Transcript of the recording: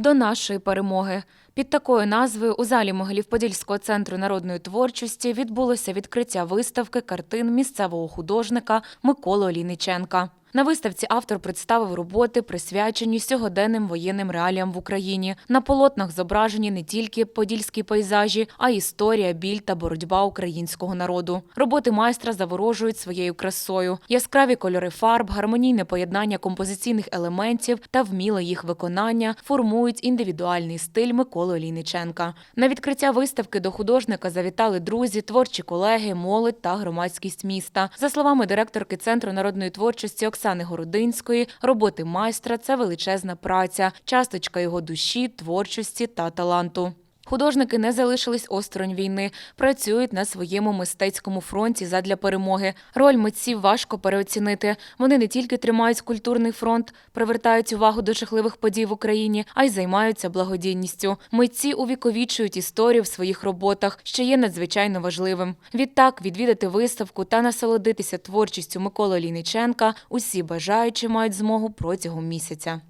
До нашої перемоги. Під такою назвою у залі Могилів-Подільського центру народної творчості відбулося відкриття виставки картин місцевого художника Миколи Олійниченка. На виставці автор представив роботи, присвячені сьогоденним воєнним реаліям в Україні. На полотнах зображені не тільки подільські пейзажі, а й історія, біль та боротьба українського народу. Роботи майстра заворожують своєю красою, яскраві кольори фарб, гармонійне поєднання композиційних елементів та вміле їх виконання формують індивідуальний стиль Миколи Олійниченка. На відкриття виставки до художника завітали друзі, творчі колеги, молодь та громадськість міста. За словами директорки Центру народної творчості Оксани Городинської, роботи майстра це величезна праця, часточка його душі, творчості та таланту. Художники не залишились осторонь війни, працюють на своєму мистецькому фронті задля перемоги. Роль митців важко переоцінити. Вони не тільки тримають культурний фронт, привертають увагу до жахливих подій в Україні, а й займаються благодійністю. Митці увіковічують історію в своїх роботах, що є надзвичайно важливим. Відтак, відвідати виставку та насолодитися творчістю Миколи Ліниченка усі бажаючі мають змогу протягом місяця.